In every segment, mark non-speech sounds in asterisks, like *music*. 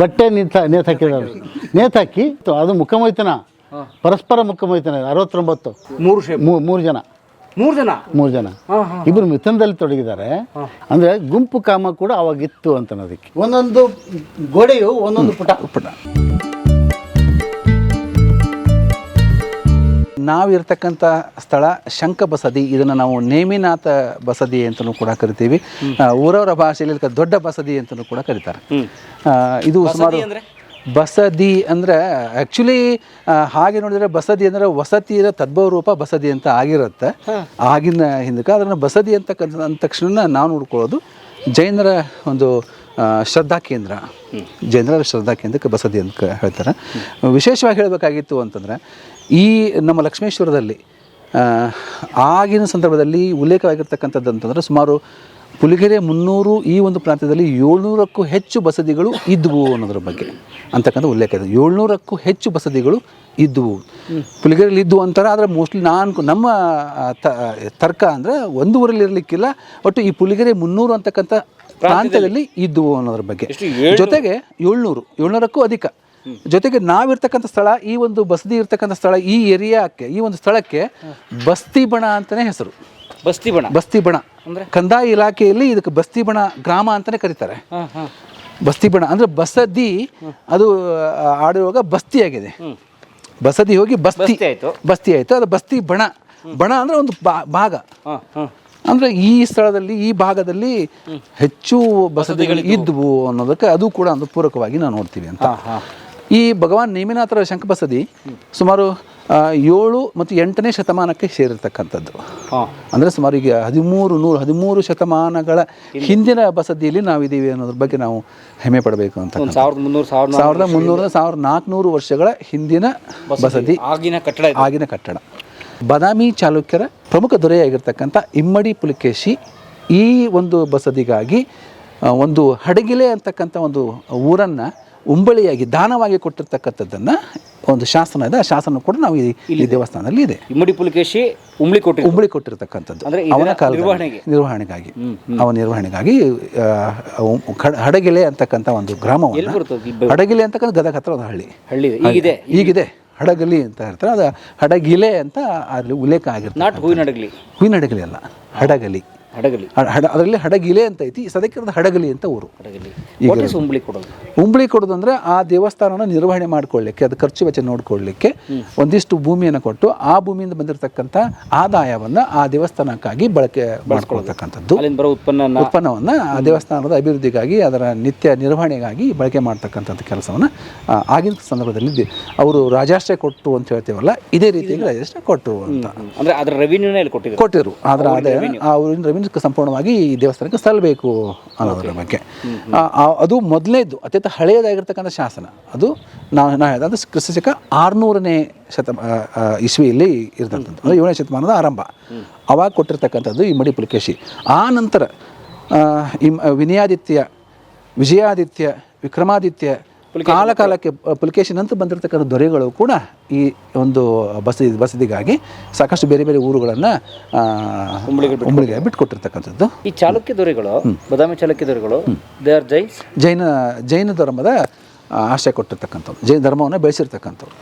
ಬಟ್ಟೆ ನಿಂತ ನೇತಾಕಿದ್ದಾರೆ ನೇತಾಕಿ ಅದು ಮುಖಮೈತನ ಪರಸ್ಪರ ಮುಖಮೈತನ ಅರವತ್ತೊಂಬತ್ತು. ಮೂರು ಮೂರು ಜನ. ಮೂರು ಜನ? ಮೂರು ಜನ. ಇಬ್ಬರು ಮಿಥುನದಲ್ಲಿ ತೊಡಗಿದ್ದಾರೆ. ಅಂದ್ರೆ ಗುಂಪು ಕಾಮ ಕೂಡ ಅವಾಗಿತ್ತು ಅಂತ ಅನ್ನೋದಕ್ಕೆ ಒಂದೊಂದು ಗೋಡೆಯು ಒಂದೊಂದು ಪುಟ. ಪುಟ. ನಾವಿರ್ತಕ್ಕಂಥ ಸ್ಥಳ ಶಂಕ ಬಸದಿ. ಇದನ್ನು ನಾವು ನೇಮಿನಾಥ ಬಸದಿ ಅಂತಲೂ ಕೂಡ ಕರಿತೀವಿ. ಊರವರ ಭಾಷೆಯಲ್ಲಿ ದೊಡ್ಡ ಬಸದಿ ಅಂತಲೂ ಕೂಡ ಕರೀತಾರೆ. ಇದು ಸುಮಾರು ಬಸದಿ ಅಂದರೆ ಆ್ಯಕ್ಚುಲಿ ಹಾಗೆ ನೋಡಿದರೆ ಬಸದಿ ಅಂದರೆ ಇರೋ ತದ್ಭವ ರೂಪ ಬಸದಿ ಅಂತ ಆಗಿರುತ್ತೆ. ಆಗಿನ ಹಿಂದಕ್ಕೆ. ಅದನ್ನು ಬಸದಿ ಅಂತ ಕನ್- ಅಂದ ತಕ್ಷಣ ನಾವು ನೋಡ್ಕೊಳ್ಳೋದು ಜೈನರ ಒಂದು ಶ್ರದ್ಧಾ ಕೇಂದ್ರ. ಜನರಲ್ ಶ್ರದ್ಧಾ ಕೇಂದ್ರಕ್ಕೆ ಬಸದಿ ಅಂತ ಹೇಳ್ತಾರೆ. ವಿಶೇಷವಾಗಿ ಹೇಳಬೇಕಾಗಿತ್ತು ಅಂತಂದರೆ, ಈ ನಮ್ಮ ಲಕ್ಷ್ಮೇಶ್ವರದಲ್ಲಿ ಆಗಿನ ಸಂದರ್ಭದಲ್ಲಿ ಉಲ್ಲೇಖವಾಗಿರ್ತಕ್ಕಂಥದ್ದು ಅಂತಂದರೆ ಸುಮಾರು ಪುಲಿಗೆರೆ ಮುನ್ನೂರು ಈ ಒಂದು ಪ್ರಾಂತ್ಯದಲ್ಲಿ ಏಳ್ನೂರಕ್ಕೂ ಹೆಚ್ಚು ಬಸದಿಗಳು ಇದ್ದುವು ಅನ್ನೋದ್ರ ಬಗ್ಗೆ ಅಂತಕ್ಕಂಥ ಉಲ್ಲೇಖ ಇದೆ. ಏಳ್ನೂರಕ್ಕೂ ಹೆಚ್ಚು ಬಸದಿಗಳು ಇದ್ದುವು ಪುಲಿಗೆರೆಯಲ್ಲಿ ಇದ್ದು ಅಂತಾರೆ, ಆದರೆ ಮೋಸ್ಟ್ಲಿ ನಾನು ನಮ್ಮ ತರ್ಕ ಅಂದರೆ ಒಂದು ಊರಲ್ಲಿ ಇರಲಿಕ್ಕಿಲ್ಲ, ಒಟ್ಟು ಈ ಪುಲಿಗೆರೆ ಮುನ್ನೂರು ಅಂತಕ್ಕಂಥ ಪ್ರಾಂತ್ಯದಲ್ಲಿ ಇದ್ದುವು ಅನ್ನೋದ್ರ ಬಗ್ಗೆ. ಜೊತೆಗೆ ಏಳ್ನೂರು ಏಳ್ನೂರಕ್ಕೂ ಅಧಿಕ. ಜೊತೆಗೆ ನಾವಿರ್ತಕ್ಕಂಥ ಸ್ಥಳ ಈ ಒಂದು ಬಸದಿ ಇರ್ತಕ್ಕಂಥ ಸ್ಥಳ ಈ ಏರಿಯಾಕ್ಕೆ ಈ ಒಂದು ಸ್ಥಳಕ್ಕೆ ಬಸ್ತಿ ಬಣ ಅಂತಲೇ ಹೆಸರು. ಬಸ್ತಿ ಬಣ. ಬಸ್ತಿ ಬಣ. ಕಂದಾಯ ಇಲಾಖೆಯಲ್ಲಿ ಇದಕ್ಕೆ ಬಸ್ತಿ ಬಣ ಗ್ರಾಮ ಅಂತಲೇ ಕರೀತಾರೆ. ಬಸ್ತಿ ಬಣ ಅಂದರೆ ಬಸದಿ ಅದು ಆಡುವಾಗ ಬಸ್ತಿ ಆಗಿದೆ. ಬಸದಿ ಹೋಗಿ ಬಸ್ತಿ. ಬಸ್ತಿ ಆಯ್ತು. ಬಸ್ತಿ ಆಯಿತು. ಅದು ಬಸ್ತಿ ಬಣ. ಬಣ ಅಂದರೆ ಒಂದು ಭಾಗ. ಅಂದರೆ ಈ ಸ್ಥಳದಲ್ಲಿ ಈ ಭಾಗದಲ್ಲಿ ಹೆಚ್ಚು ಬಸದಿಗಳು ಇದ್ವು ಅನ್ನೋದಕ್ಕೆ ಅದು ಕೂಡ ಒಂದು ಪೂರಕವಾಗಿ ನಾವು ನೋಡ್ತೀವಿ ಅಂತ. ಈ ಭಗವಾನ್ ನೇಮಿನಾಥರ ಶಂಖ ಬಸದಿ ಸುಮಾರು ಏಳು ಮತ್ತು ಎಂಟನೇ ಶತಮಾನಕ್ಕೆ ಸೇರಿರ್ತಕ್ಕಂಥದ್ದು. ಅಂದರೆ ಸುಮಾರು ಈಗ ಹದಿಮೂರು ನೂರು ಹದಿಮೂರು ಶತಮಾನಗಳ ಹಿಂದಿನ ಬಸದಿಯಲ್ಲಿ ನಾವಿದ್ದೀವಿ ಅನ್ನೋದ್ರ ಬಗ್ಗೆ ನಾವು ಹೆಮ್ಮೆ ಪಡಬೇಕು ಅಂತ. ಸಾವಿರದ ಮುನ್ನೂರ ಸಾವಿರದ ನಾಲ್ಕುನೂರು ವರ್ಷಗಳ ಹಿಂದಿನ ಬಸದಿ. ಆಗಿನ ಕಟ್ಟಡ ಆಗಿನ ಕಟ್ಟಡ. ಬದಾಮಿ ಚಾಲುಕ್ಯರ ಪ್ರಮುಖ ದೊರೆಯಾಗಿರ್ತಕ್ಕಂಥ ಇಮ್ಮಡಿ ಪುಲಿಕೇಶಿ ಈ ಒಂದು ಬಸದಿಗಾಗಿ ಒಂದು ಹಡಗಿಲೆ ಅಂತಕ್ಕಂಥ ಒಂದು ಊರನ್ನು ಉಂಬಳಿಯಾಗಿ ದಾನವಾಗಿ ಕೊಟ್ಟಿರ್ತಕ್ಕಂಥದ್ದನ್ನು ಒಂದು ಶಾಸನ ಇದೆ. ಆ ಶಾಸನ ಕೂಡ ನಾವು ಈ ದೇವಸ್ಥಾನದಲ್ಲಿ ಇದೆ. ಇಮ್ಮಡಿ ಪುಲಿಕೇಶಿ ಉಂಬಳಿ ಕೊಟ್ಟು ಉಂಬಳಿ ಕೊಟ್ಟಿರ್ತಕ್ಕಂಥದ್ದು. ಅಂದರೆ ಅವನ ಕಾಲ ನಿರ್ವಹಣೆಗಾಗಿ. ಅವನ ನಿರ್ವಹಣೆಗಾಗಿ ಹಡಗಿಲೆ ಅಂತಕ್ಕಂಥ ಒಂದು ಗ್ರಾಮವನ್ನು ಹಡಗಿಲೆ ಅಂತಕ್ಕಂಥ ಗದಗ ಹತ್ರ ಒಂದು ಹಳ್ಳಿ. ಹಳ್ಳಿ. ಈಗಿದೆ. ಈಗಿದೆ. ಹಡಗಲಿ ಅಂತ ಹೇಳ್ತಾರೆ. ಅದು ಹಡಗಿಲೆ ಅಂತ ಅಲ್ಲಿ ಉಲ್ಲೇಖ ಆಗಿರ್ತದೆ ನಾಟ್ ಹೂವಿನ ಹಡಗಲಿ. ಹೂವಿನ ಹಡಗಲಿ ಅಲ್ಲ ಹಡಗಲಿ. ಹಡಗಲಿ. ಹಡ ಅದರಲ್ಲಿ ಹಡಗಿಲೆ ಅಂತ ಐತಿ ಸದ್ಯಕ್ಕೆ ಅದು ಹಡಗಲಿ ಅಂತ ಊರು. ಉಂಬ್ಳಿ ಕೊಡೋದು ಉಂಬಳಿ ಕೊಡೋದು ಅಂದರೆ ಆ ದೇವಸ್ಥಾನನ ನಿರ್ವಹಣೆ ಮಾಡ್ಕೊಳ್ಳಿಕ್ಕೆ ಅದು ಖರ್ಚು ವೆಚ್ಚ ನೋಡ್ಕೊಳ್ಳಿಕ್ಕೆ ಒಂದಿಷ್ಟು ಭೂಮಿಯನ್ನು ಕೊಟ್ಟು ಆ ಭೂಮಿಯಿಂದ ಬಂದಿರತಕ್ಕಂಥ ಆದಾಯವನ್ನು ಆ ದೇವಸ್ಥಾನಕ್ಕಾಗಿ ಬಳಕೆ ಮಾಡ್ಕೊಳ್ತಕ್ಕಂಥದ್ದು. ಉತ್ಪನ್ನವನ್ನ ಬರೋ ಉತ್ಪನ್ನ ಉತ್ಪನ್ನವನ್ನು ಆ ದೇವಸ್ಥಾನದ ಅಭಿವೃದ್ಧಿಗಾಗಿ ಅದರ ನಿತ್ಯ ನಿರ್ವಹಣೆಗಾಗಿ ಬಳಕೆ ಮಾಡ್ತಕ್ಕಂಥದ್ದು ಕೆಲಸವನ್ನು ಆಗಿನ ಸಂದರ್ಭದಲ್ಲಿ ಅವರು ರಾಜಾಶ್ರಯ ಕೊಟ್ಟು ಅಂತ ಹೇಳ್ತೇವಲ್ಲ ಇದೇ ರೀತಿಯಲ್ಲಿ ರಾಜಾಶ್ರಯ ಕೊಟ್ಟರು ಅಂತ. ಅಂದ್ರೆ ಅದರ ರೆವಿನ್ಯೂನೇ ಕೊಟ್ಟಿದ್ರು. ಕೊಟ್ಟಿರು ಅದರ ಆದಾಯ ಅವ್ರಿಂದ ಊರಿನ ರೆವಿನ್ಯೂ ಸಂಪೂರ್ಣವಾಗಿ ಈ ದೇವಸ್ಥಾನಕ್ಕೆ ಸಲ್ಲಬೇಕು ಅನ್ನೋದ್ರ ಬಗ್ಗೆ. ಅದು ಮೊದಲನೇದು ಅತ್ಯಂತ ಹಳೆಯದಾಗಿರ್ತಕ್ಕಂಥ ಶಾಸನ. ಅದು ನಾನು ನಾ ಹೇಳಿದ ಅದು ಕ್ರಿಸ್ತಶಕ ಆರುನೂರನೇ ಶತಮ ಇಸ್ವಿಯಲ್ಲಿ ಇರ್ತಕ್ಕಂಥದ್ದು ಅಂದರೆ ಏಳನೇ ಶತಮಾನದ ಆರಂಭ. ಅವಾಗ ಕೊಟ್ಟಿರ್ತಕ್ಕಂಥದ್ದು ಈ ಮಡಿ ಪುಲಿಕೇಶಿ ಆ ನಂತರ ಈ ವಿನಯಾದಿತ್ಯ ವಿಜಯಾದಿತ್ಯ ವಿಕ್ರಮಾದಿತ್ಯ ಕಾಲ ಕಾಲಕ್ಕೆ ಪುಲಿಕೇಶನ್ ಅಂತ ಬಂದಿರತಕ್ಕಂಥ ದೊರೆಗಳು ಕೂಡ ಈ ಒಂದು ಬಸದಿ ಬಸದಿಗಾಗಿ ಸಾಕಷ್ಟು ಬೇರೆ ಬೇರೆ ಊರುಗಳನ್ನು ಉಂಬಳಿಗೆ ಬಿಟ್ಕೊಟ್ಟಿರ್ತಕ್ಕಂಥದ್ದು. ಈ ಚಾಲುಕ್ಯ ದೊರೆಗಳು ಬದಾಮಿ ಚಾಲುಕ್ಯ ದೊರೆಗಳು ದೇ ಆರ್ ಜೈನ್ಸ್ ಜೈನ? ಜೈನ ಧರ್ಮದ ಆಶ್ರಯ ಕೊಟ್ಟಿರ್ತಕ್ಕಂಥವ್ರು. ಜೈನ ಧರ್ಮವನ್ನು ಬೆಳೆಸಿರ್ತಕ್ಕಂಥವ್ರು.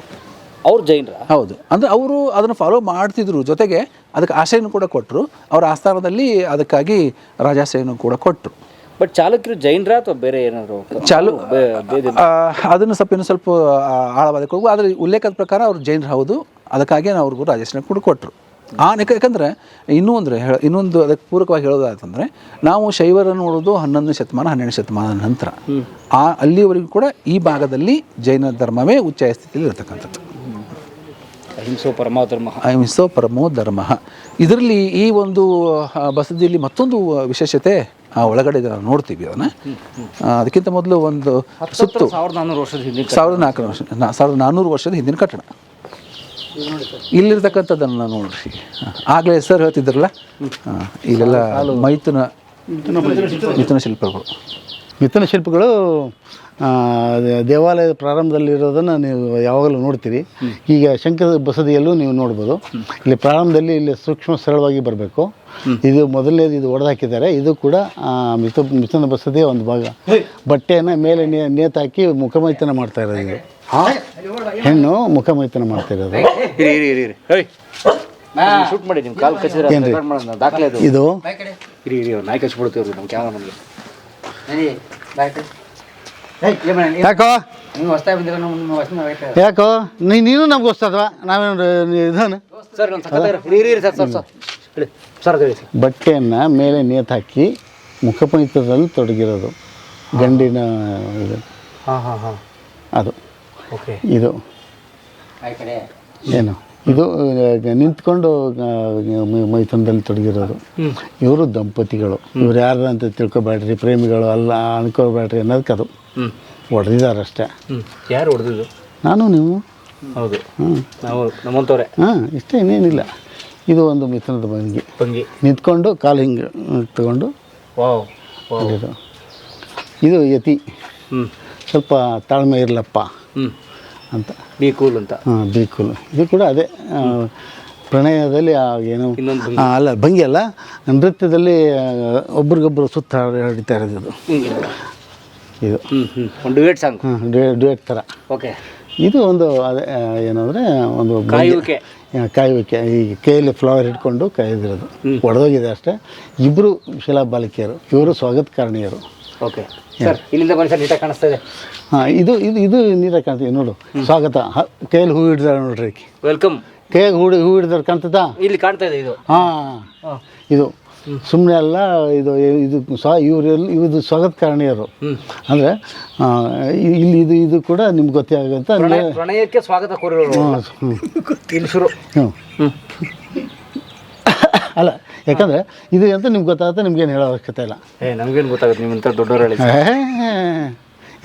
ಅವ್ರು ಜೈನರ? ಹೌದು. ಅಂದರೆ ಅವರು ಅದನ್ನು ಫಾಲೋ ಮಾಡ್ತಿದ್ರು. ಜೊತೆಗೆ ಅದಕ್ಕೆ ಆಶ್ರಯನೂ ಕೂಡ ಕೊಟ್ಟರು ಅವರ ಆಸ್ಥಾನದಲ್ಲಿ ಅದಕ್ಕಾಗಿ ರಾಜಾಶ್ರಯನೂ ಕೂಡ ಕೊಟ್ಟರು ಬಟ್ ಚಾಲುಕ್ಯರು ಜೈನರ ಅಥವಾ ಬೇರೆ ಏನಾದ್ರು ಚಾಲು ಅದನ್ನು ಸ್ವಲ್ಪ ಇನ್ನೂ ಸ್ವಲ್ಪ ಆಳವಾದಕ್ಕೆ ಹೋಗುವ ಆದರೆ ಉಲ್ಲೇಖದ ಪ್ರಕಾರ ಅವರು ಜೈನರು ಹೌದು. ಅದಕ್ಕಾಗಿ ನಾವು ಅವ್ರಿಗೂ ರಾಜೇಶನ ಕೂಡ ಕೊಟ್ಟರು ಆ ಯಾಕೆ- ಯಾಕಂದ್ರೆ ಇನ್ನೂ ಅಂದರೆ ಹೇಳ ಇನ್ನೊಂದು ಅದಕ್ಕೆ ಪೂರಕವಾಗಿ ಹೇಳೋದಾಯ್ತಂದ್ರೆ ನಾವು ಶೈವರನ್ನು ನೋಡೋದು ಹನ್ನೊಂದನೇ ಶತಮಾನ ಹನ್ನೆರಡನೇ ಶತಮಾನ ನಂತರ. ಆ ಅಲ್ಲಿವರೆಗೂ ಕೂಡ ಈ ಭಾಗದಲ್ಲಿ ಜೈನ ಧರ್ಮವೇ ಉಚ್ಚಾಯ ಸ್ಥಿತಿಯಲ್ಲಿ ಇರತಕ್ಕಂಥದ್ದು ಅಹಿಂಸೋ ಪರಮಾಧರ್ಮ ಅಹಿಂಸೋ ಪರಮೋ ಧರ್ಮ. ಇದರಲ್ಲಿ ಈ ಒಂದು ಬಸದಿಯಲ್ಲಿ ಮತ್ತೊಂದು ವಿಶೇಷತೆ ಆ, ಒಳಗಡೆ ನಾವು ನೋಡ್ತೀವಿ ಅದನ್ನು ಅದಕ್ಕಿಂತ ಮೊದಲು ಒಂದು ಸುತ್ತು. ಸಾವಿರದ ನಾನ್ನೂರು ವರ್ಷದ ಹಿಂದಿನ ಸಾವಿರದ ನಾಲ್ಕು ವರ್ಷ ನಾ- ಸಾವಿರದ ನಾನ್ನೂರು ವರ್ಷದ ಹಿಂದಿನ ಕಟ್ಟಡ. ಇಲ್ಲಿರ್ತಕ್ಕಂಥದ್ದನ್ನು ನೋಡ್ರಿ. ಆಗಲೇ ಸರ್ ಹೇಳ್ತಿದ್ರಲ್ಲ? ಇಲ್ಲೆಲ್ಲ ಮೈತನ ಮಿಥುನ ಶಿಲ್ಪಗಳು. ಮಿಥುನ ಶಿಲ್ಪಗಳು ದೇವಾಲಯದ ಪ್ರಾರಂಭದಲ್ಲಿರೋದನ್ನು ನೀವು ಯಾವಾಗಲೂ ನೋಡ್ತೀರಿ. ಈಗ ಶಂಕರ ಬಸದಿಯಲ್ಲೂ ನೀವು ನೋಡ್ಬೋದು. ಇಲ್ಲಿ ಪ್ರಾರಂಭದಲ್ಲಿ ಇಲ್ಲಿ ಸೂಕ್ಷ್ಮ ಸರಳವಾಗಿ ಬರಬೇಕು. ಇದು ಮೊದಲನೇದು ಇದು ಹೊಡೆದಾಕಿದ್ದಾರೆ ಇದು ಕೂಡ ಮಿಥು ಮಿಥ ಮಿಥುನ ಬಸದಿಯ ಒಂದು ಭಾಗ. ಬಟ್ಟೆಯನ್ನು ಮೇಲೆ ನೇ ನೇತಾಕಿ ಮುಖಮೈತನ ಮಾಡ್ತಾ ಇರೋದು ಇದು. ಹೆಣ್ಣು ಮುಖಮೈತನ ಮಾಡ್ತಾ ಇರೋದು. ಶೂಟ್ ಮಾಡಿ ನಿಮ್ಮ ಕಾಲು ಕಚ್ಚಿದ್ರೆ ದಾಖಲೆ ಇದು? ಇರಿ ಇರಿ ಅವ್ರು ನಾಯಿ ನಮ್ಮ ಕ್ಯಾಮ್ರಾ ಯಾಕೋ? ನೀವು ಹೊಸ್ತಾಗಿ ಬಂದಿರೋ ನಮ್ಮ ನಿಮ್ಮ ಹೊಸ ನಾವೈತೆ ಯಾಕೋ? ನೀ ನೀನು ನಮ್ಗೆ ಹೊಸ್ತದ್ವ ನಾವೇನು ಇದಾನೆ ಬಟ್ಟೆಯನ್ನು ಮೇಲೆ ನೇತು ಹಾಕಿ ಮುಖಪಂಚದಲ್ಲಿ ತೊಡಗಿರೋದು. ಗಂಡಿನ ಇದು. ಹಾಂ ಹಾಂ ಹಾಂ. ಅದು. ಓಕೆ. ಇದು. ಆ ಕಡೆ ಏನು? ಇದು ನಿಂತ್ಕೊಂಡು ಮೈಥುನದಲ್ಲಿ ತೊಡಗಿರೋದು ಇವರು ದಂಪತಿಗಳು. ಇವ್ರು ಯಾರು ಅಂತ ತಿಳ್ಕೊಬೇಡ್ರಿ ಪ್ರೇಮಿಗಳು ಅಲ್ಲ ಅನ್ಕೋಬೇಡ್ರಿ ಅನ್ನೋದಕ್ಕೆ ಅದು. ಹೊಡೆದಿದ್ದಾರೆ ಅಷ್ಟೇ. ಯಾರು ಹೊಡೆದಿದ್ದು ನಾನು ನೀವು? ಹೌದು. ನಾವು ನಮ್ಮಂತವ್ರೆ. ಹಾಂ ಇಷ್ಟೇ ಇನ್ನೇನಿಲ್ಲ. ಇದು ಒಂದು ಮಿಥುನದ ಭಂಗಿ. ಭಂಗಿ. ನಿಂತ್ಕೊಂಡು ಕಾಲು ಹಿಂಗೆ ತಗೊಂಡು ಇದು ಇದು ಯತಿ. ಸ್ವಲ್ಪ ತಾಳ್ಮೆ ಇರಲಪ್ಪ. ಅಂತ. ಬಿ ಕೂಲ್ ಅಂತ. ಹಾಂ ಬೀಕುಲ್ ಇದು ಕೂಡ ಅದೇ ಆ, ಪ್ರಣಯದಲ್ಲಿ ಆ ಏನು ಆ, ಅಲ್ಲ ಭಂಗಿ ಅಲ್ಲ ನೃತ್ಯದಲ್ಲಿ ಒಬ್ರಿಗೊಬ್ಬರು ಒಬ್ರಿಗೊಬ್ರು ಸುತ್ತ ಹಿಡಿತಾ ಇರೋದು ಇದು ಇದು. ಹ್ಞೂ ಹ್ಞೂ ಒಂದು ಸಾಂಗ್ ಡ್ಯುಯೆಟ್ ಥರ ಓಕೆ ಇದು ಒಂದು ಅದೇ ಆ, ಏನಂದರೆ ಒಂದು ಭಂಗಿ- ಕಾಯುವಿಕೆ. ಆ, ಕಾಯುವಿಕೆ. ಈ ಕೈಯಲ್ಲಿ ಫ್ಲವರ್ ಹಿಡ್ಕೊಂಡು ಕಾಯ್ದಿರೋದು. ಒಡೆದೋಗಿದೆ ಅಷ್ಟೇ. ಇಬ್ಬರು ಶಿಲಾ ಬಾಲಕಿಯರು ಇವರು ಸ್ವಾಗತ ಕಾರಣೀಯರು ಓಕೆ ಸರ್ ಇಲ್ಲಿಂದ ಬನ್ನಿ ಸರ್ ನೀಟಾಗಿ ಕಾಣಿಸ್ತಾ ಇದೆ. ಹಾಂ ಇದು ಇದು ಇದು ನೀರಾಗಿ ಕಾಣ್ತೀವಿ ನೋಡು. ಸ್ವಾಗತ. ಹ- ಕೈಯಲ್ಲಿ ಹೂ ಹಿಡ್ದಾರೆ ನೋಡ್ರಿ ಆಕಿ. ವೆಲ್ಕಮ್ ಕೈಯಾಗ ಹೂ ಹೂ ಹಿಡ್ದಾರೆ ಕಾಣ್ತದಾ? ಇಲ್ಲಿ ಕಾಣ್ತಾ ಇದೆ ಇದು. ಹಾಂ. ಇದು ಸುಮ್ಮನೆ ಅಲ್ಲ ಇದು ಇದು ಸ್ವ ಇವರೆಲ್ಲ ಇದು ಸ್ವಾಗತ ಕಾರಣೀಯರು. ಅಂದರೆ ಇಲ್ಲಿ ಇದು ಇದು ಕೂಡ ನಿಮ್ಗೆ ಗೊತ್ತೇ ಆಗುತ್ತೆ. ಪ್ರಣಯ ಪ್ರಣಯಕ್ಕೆ ಸ್ವಾಗತ ಕೋರಿರೋರು. ಇಲ್ಲಿ ಶುರು. ಹ್ಞೂ ಅಲ್ಲ ಯಾಕಂದ್ರೆ ಇದು ಅಂತ ನಿಮ್ಗೆ ಗೊತ್ತಾಗುತ್ತೆ ನಿಮ್ಗೇನು ಹೇಳೋ ಅವಶ್ಯಕತೆ ಇಲ್ಲ. ಏ ನಮ್ಗೇನು ಗೊತ್ತಾಗುತ್ತೆ ನಿಮ್ಮಂತ ದೊಡ್ಡವ್ರು ಹೇಳಿ.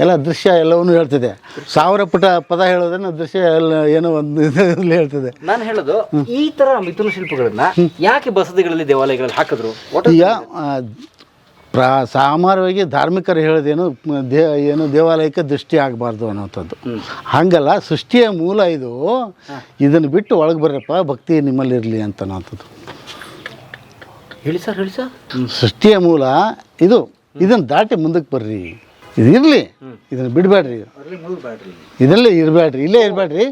ಎಲ್ಲ ದೃಶ್ಯ ಎಲ್ಲವನ್ನೂ ಹೇಳ್ತಿದೆ. ಸಾವಿರ ಪುಟ ಪದ ಹೇಳೋದನ್ನ ದೃಶ್ಯ ಎಲ್ಲ ಏನೋ ಒಂದು ಇದ್ರಲ್ಲಿ ಹೇಳ್ತಿದೆ. ನಾನು ಹೇಳೋದು ಈ ತರ ಮಿಥುನ ಶಿಲ್ಪಗಳನ್ನ ಯಾಕೆ ಬಸದಿಗಳಲ್ಲಿ ದೇವಾಲಯಗಳಲ್ಲಿ ಹಾಕಿದ್ರು? ಈಗ ಪ್ರಾ ಸಾಮಾನ್ಯವಾಗಿ ಧಾರ್ಮಿಕರು ಹೇಳೋದೇನು ದೇ ಏನು ದೇವಾಲಯಕ್ಕೆ ದೃಷ್ಟಿ ಆಗಬಾರ್ದು ಅನ್ನೋಂಥದ್ದು ಹಾಗಲ್ಲ ಸೃಷ್ಟಿಯ ಮೂಲ ಇದು ಇದನ್ನು ಬಿಟ್ಟು ಒಳಗೆ ಬರ್ರಪ್ಪ ಭಕ್ತಿ ನಿಮ್ಮಲ್ಲಿರಲಿ ಅಂತ ಅನ್ನೋಂಥದ್ದು ಹೇಳಿ ಸರ್ ಹೇಳಿ ಸರ್. ಸೃಷ್ಟಿಯ ಮೂಲ ಇದು. ಇದನ್ನು ದಾಟಿ ಮುಂದಕ್ಕೆ ಬರ್ರಿ. ಇದು ಇರಲಿ. ಇದನ್ನ ಬಿಡಬೇಡ್ರಿ. ಇದಲ್ಲೇ ಇರಬೇಡ್ರಿ ಇಲ್ಲೇ ಇರಬೇಡ್ರಿ.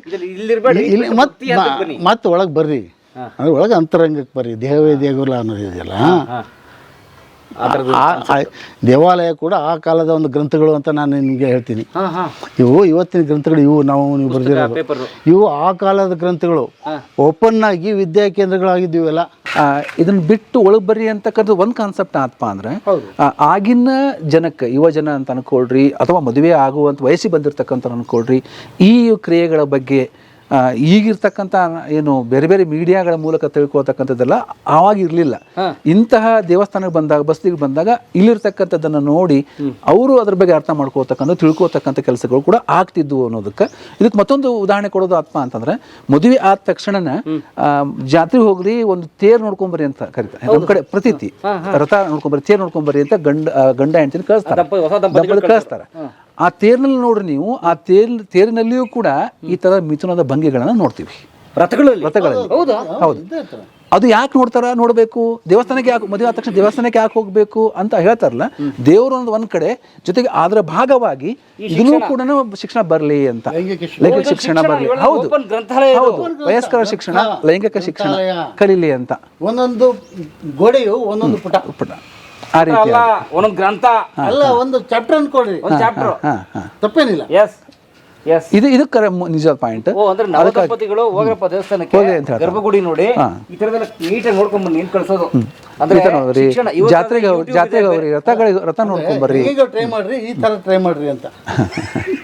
ಇಲ್ಲಿ ಮತ್ತೆ ಮತ್ತೆ ಒಳಗೆ ಬರ್ರಿ. ಅಂದ್ರೆ ಒಳಗೆ ಅಂತರಂಗಕ್ಕೆ ಬರ್ರಿ. ದೇವೇ ದೇಗುಲ ಅನ್ನೋದು ಇದೆಯಲ್ಲ ದೇವಾಲಯ ಕೂಡ ಆ ಕಾಲದ ಒಂದು ಗ್ರಂಥಗಳು ಅಂತ ನಾನು ನಿಮಗೆ ಹೇಳ್ತೀನಿ. ಹಾಂ ಹಾಂ. ಇವು ಇವತ್ತಿನ ಗ್ರಂಥಗಳು ಇವು ನಾವು ನೀವು ಬರ್ದಿರೋದು. ಇವು ಆ ಕಾಲದ ಗ್ರಂಥಗಳು. ಓಪನ್ ಆಗಿ ವಿದ್ಯಾ ಕೇಂದ್ರಗಳಾಗಿದ್ದು ಇವೆಲ್ಲ. ಆ, ಇದನ್ನ ಬಿಟ್ಟು ಒಳಗೆ ಬರ್ರಿ ಅಂತಕ್ಕಂಥ ಒಂದು ಕಾನ್ಸೆಪ್ಟ್ ಆತ್ಪ ಅಂದ್ರೆ ಆಗಿನ ಜನಕ್ಕೆ ಯುವ ಜನ ಅಂತ ಅನ್ಕೊಳ್ರಿ ಅಥವಾ ಮದುವೆ ಆಗುವಂತ ವಯಸ್ಸಿಗೆ ಬಂದಿರತಕ್ಕಂಥ ಅನ್ಕೊಳ್ರಿ ಈ ಕ್ರಿಯೆಗಳ ಬಗ್ಗೆ ಈಗಿರ್ತಕ್ಕಂಥ ಏನು ಬೇರೆ ಬೇರೆ ಮೀಡಿಯಾಗಳ ಮೂಲಕ ತಿಳ್ಕೊಳ್ತಕ್ಕಂಥದ್ದೆಲ್ಲ ಆವಾಗ ಇರಲಿಲ್ಲ. ಇಂತಹ ದೇವಸ್ಥಾನಕ್ಕೆ ಬಂದಾಗ ಬಸ್ತಿಗೆ ಬಂದಾಗ ಇಲ್ಲಿರ್ತಕ್ಕಂಥದ್ದನ್ನು ನೋಡಿ ಅವರು ಅದ್ರ ಬಗ್ಗೆ ಅರ್ಥ ಮಾಡ್ಕೋತಕ್ಕಂಥ ತಿಳ್ಕೊತಕ್ಕಂಥ ಕೆಲಸಗಳು ಕೂಡ ಆಗ್ತಿದ್ವು ಅನ್ನೋದಕ್ಕೆ. ಇದಕ್ಕೆ ಮತ್ತೊಂದು ಉದಾಹರಣೆ ಕೊಡೋದು ಆತ್ಮ ಅಂತಂದ್ರೆ ಮದುವೆ ಆದ ತಕ್ಷಣನ ಜಾತ್ರೆ ಹೋಗ್ರಿ ಒಂದು ತೇರ್ ನೋಡ್ಕೊಂಬರಿ ಅಂತ ಕರೀತಾರೆ. ನಮ್ಮ ಕಡೆ ಪ್ರತೀತಿ. ರಥ ನೋಡ್ಕೊಂಬರಿ ತೇರ್ ನೋಡ್ಕೊಂಬರಿ ಅಂತ ಗಂಡ ಗಂಡ ಹೆಂಡತಿನ ಕಳಿಸ್ತಾರೆ. ಕಳಿಸ್ತಾರೆ. ಆ ತೇರಿನಲ್ಲಿ ನೋಡ್ರಿ ನೀವು ಆ ತೇರ್ ತೇರಿನಲ್ಲಿಯೂ ಕೂಡ ಈ ತರ ಮಿಥುನದ ಭಂಗಿಗಳನ್ನ ನೋಡ್ತೀವಿ. ರಥಗಳಲ್ಲಿ? ರಥಗಳಲ್ಲಿ. ಹೌದಾ ಅದು ಯಾಕೆ ನೋಡ್ತಾರ? ನೋಡಬೇಕು. ದೇವಸ್ಥಾನಕ್ಕೆ ಯಾಕೆ ಮದುವೆ ಆದ ತಕ್ಷಣ ದೇವಸ್ಥಾನಕ್ಕೆ ಯಾಕೆ ಹೋಗ್ಬೇಕು ಅಂತ ಹೇಳ್ತಾರಲ್ಲ ದೇವರು ಒಂದು ಒಂದ್ ಕಡೆ ಜೊತೆಗೆ ಅದರ ಭಾಗವಾಗಿ ಇದನ್ನು ಕೂಡ ಶಿಕ್ಷಣ ಬರಲಿ ಅಂತ. ಲೈಂಗಿಕ ಶಿಕ್ಷಣ. ಬರಲಿ. ಹೌದು. ಹೌದು. ವಯಸ್ಕರ ಶಿಕ್ಷಣ ಲೈಂಗಿಕ ಶಿಕ್ಷಣ ಕಲೀಲಿ ಅಂತ. ಒಂದೊಂದು ಗೋಡೆಯು ಒಂದೊಂದು ಪುಟ. ಪುಟ. ಅಲ್ಲ ಒಂದೊಂದು ಗ್ರಂಥ. ಅಲ್ಲ ಒಂದು ಚಾಪ್ಟರ್ ಅನ್ಕೊಳ್ರಿ. ಒಂದು ಚಾಪ್ಟರ್ ತಪ್ಪೇನಿಲ್ಲ. ಎಸ್ ಎಸ್ ಇದು ಇದು ಕರೆ ನಿಜ ಪಾಯಿಂಟ್ ಓ ಅಂದ್ರೆ ನವದಂಪತಿಗಳು ಹೋಗ್ರಪ್ಪ ದೇವಸ್ಥಾನಕ್ಕೆ ಗರ್ಭಗುಡಿ ನೋಡಿ. ಈ ತರದೆಲ್ಲ ನೀಟಾಗಿ ನೋಡ್ಕೊಂಡ್ ಬಂದು ನೀನ್ ಕಳ್ಸೋದು. ಅಂದ್ರೆ ನೋಡ್ರಿ. ಜಾತ್ರೆಗೆ ಜಾತ್ರೆಗೆ ಅವ್ರಿ ರಥಗಳಿಗೆ ರಥ ನೋಡ್ಕೊಂಡ್ ಬರ್ರಿ. ಈಗ ಟ್ರೈ ಮಾಡ್ರಿ ಈ ತರ ಟ್ರೈ ಮಾಡ್ರಿ ಅಂತ. *laughs*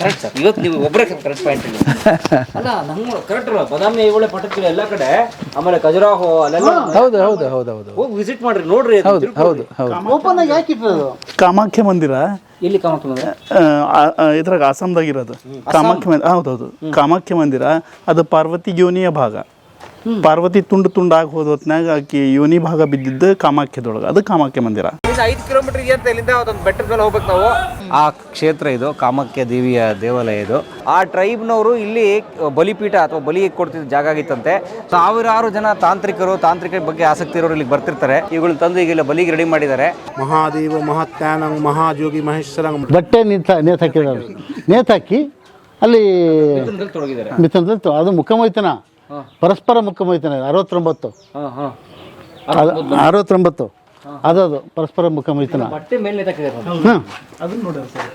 ಕರೆಕ್ಟ್ ಸರ್ ಇವತ್ತು ನೀವು ಒಬ್ಬರೇ ಕರೆಕ್ಟ್ ಪಾಯಿಂಟ್ ಅಲ್ಲ. ನಮ್ಮ ಕರೆಕ್ಟ್ ಅಲ್ಲ ಬದಾಮಿ ಐಹೊಳೆ ಪಟ್ಟಕ್ಕಿಲ್ಲ ಎಲ್ಲ ಕಡೆ ಆಮೇಲೆ ಖಜುರಾಹೋ ಅಲ್ಲೆಲ್ಲ ಹೌದು ಹೌದು ಹೌದು ಹೌದು ಹೋಗಿ ವಿಸಿಟ್ ಮಾಡ್ರಿ ನೋಡ್ರಿ ಹೌದು ಹೌದು ಹೌದು. ಓಪನ್ ಆಗಿ ಯಾಕೆ ಇಟ್ಟಿರೋದು ಕಾಮಾಖ್ಯ ಮಂದಿರ? ಎಲ್ಲಿ ಮಂದಿರ? ಇದ್ರಾಗ ಆಸಾಮ್ದಾಗ ಇರೋದು. ಕಾಮಾಖ್ಯ ಮಂದಿರ ಹೌದು ಕಾಮಾಖ್ಯ ಮಂದಿರ ಅದು ಪಾರ್ವತಿ ಯೋನಿಯ ಭಾಗ. ಪಾರ್ವತಿ ತುಂಡು ತುಂಡಾಗಿ ಹೋದ ಹೊತ್ನಾಗ ಆಕಿ ಯೋನಿ ಭಾಗ ಬಿದ್ದಿದ್ದು ಕಾಮಾಖ್ಯದೊಳಗೆ. ಅದು ಕಾಮಾಖ್ಯ ಮಂದಿರ. ಐದು ಕಿಲೋಮೀಟರ್ ಇದೆ ಅಂತ ಇಲ್ಲಿಂದ ಅದೊಂದು ಬೆಟ್ಟದ ಮೇಲೆ ಹೋಗ್ಬೇಕು ನಾವು. ಆ ಕ್ಷೇತ್ರ ಇದು ಕಾಮಾಖ್ಯ ದೇವಿಯ ದೇವಾಲಯ ಇದು. ಆ ಟ್ರೈಬ್ನವರು ಇಲ್ಲಿ ಬಲಿಪೀಠ ಅಥವಾ ಬಲಿ ಕೊಡ್ತಿದ್ದ ಜಾಗ ಆಗಿತ್ತಂತೆ. ಸಾವಿರಾರು ಜನ ತಾಂತ್ರಿಕರು ತಾಂತ್ರಿಕ ಬಗ್ಗೆ ಆಸಕ್ತಿ ಇರೋರು ಇಲ್ಲಿ ಬರ್ತಿರ್ತಾರೆ. ಇವುಗಳನ್ನ ತಂದು ಈಗ ಇಲ್ಲಿ ಬಲಿಗೆ ರೆಡಿ ಮಾಡಿದ್ದಾರೆ. ಮಹಾದೇವ ಮಹಾತ್ಯಾನಂ ಮಹಾಜೋಗಿ ಮಹೇಶ್ವರಂ ಬಟ್ಟೆ ನೇತ ನೇತಾಕಿದ್ದಾರೆ ನೇತಾಕಿ ಅಲ್ಲಿ ತೊಡಗಿದ್ದಾರೆ. ಮಿಥುನದಲ್ಲಿ ಅದು ಮುಖಮೈತನ. ಪರಸ್ಪರ ಮುಖಮೈತನ ಅರವತ್ತೊಂಬತ್ತು. ಹಾಂ ಹಾಂ. ಅದು ಅರವತ್ತೊಂಬತ್ತು. ಅದದು ಪರಸ್ಪರ ಮುಖಮೈತನ ಬಟ್ಟೆ ಮೇಲೆ ನೇತಾಕಿದ್ದಾರೆ ಹಾಂ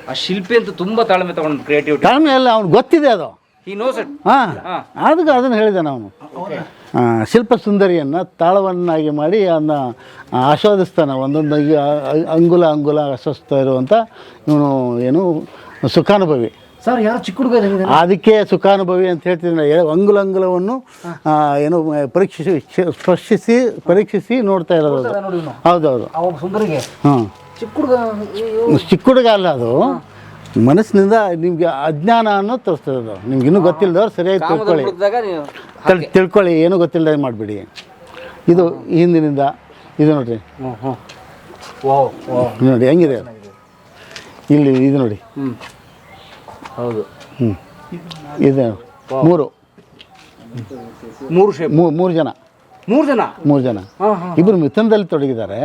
ಆ ಶಿಲ್ಪಿ ಅಂತ ತುಂಬಾ ತಾಳ್ಮೆ ತಗೊಂಡು ಕ್ರಿಯೇಟಿವ್ ತಾಳ್ಮೆ ಅಲ್ಲ ಅವ್ನು ಗೊತ್ತಿದೆ ಅದು. ಹಾಂ. ಅದಕ್ಕೆ ಅದನ್ನು ಹೇಳಿದ್ದಾನೆ ಅವನು. ಶಿಲ್ಪ ಸುಂದರಿಯನ್ನು ತಾಳವನ್ನಾಗಿ ಮಾಡಿ ಅದನ್ನ ಆಸ್ವಾದಿಸ್ತಾನೆ. ಒಂದೊಂದು ಅಂಗುಲ ಅಂಗುಲ ಆಸ್ವಾದಿಸ್ತಾ ಇರುವಂಥ ಇವನು ಏನು ಸುಖಾನುಭವಿ. ಸರ್ ಯಾರು ಚಿಕ್ಕ ಹುಡುಗ ಅದಕ್ಕೆ ಸುಖಾನುಭವಿ ಅಂತ ಹೇಳ್ತಿದ್ದೀನಿ. ಅಂಗುಲ ಅಂಗುಲವನ್ನು ಏನು ಪರೀಕ್ಷಿಸಿ ಸ್ಪರ್ಶಿಸಿ ಪರೀಕ್ಷಿಸಿ ನೋಡ್ತಾ ಇರೋದು. ಹೌದೌದು. ಸುಂದರಿಗೆ. ಹಾಂ. ಚಿಕ್ಕ ಹುಡುಗ ಚಿಕ್ಕ ಹುಡುಗ ಅಲ್ಲ ಅದು. ಮನಸ್ಸಿನಿಂದ ನಿಮಗೆ ಅಜ್ಞಾನ ಅನ್ನೋದು ತೋರಿಸ್ತದೆ ನಿಮ್ಗೆ ಇನ್ನೂ ಗೊತ್ತಿಲ್ಲದವ್ರು ಸರಿಯಾಗಿ ತಿಳ್ಕೊಳ್ಳಿ. ತಿಳ್ಕೊಳ್ಳಿ ಏನೂ ಗೊತ್ತಿಲ್ಲದೆ ಮಾಡಿಬಿಡಿ. ಇದು ಹಿಂದಿನಿಂದ. ಇದು ನೋಡ್ರಿ. ನೋಡಿ ಹೆಂಗಿದೆ? ಇಲ್ಲಿ ಇದು ನೋಡಿ. ಹ್ಞೂ ಹೌದು. ಹ್ಞೂ ಇದು ಮೂರು. ಮೂರು ಶೇಪ್ ಮೂರು ಜನ. ಮೂರು ಜನ? ಮೂರು ಜನ. ಇಬ್ಬರು ಮಿಥುನದಲ್ಲಿ ತೊಡಗಿದ್ದಾರೆ.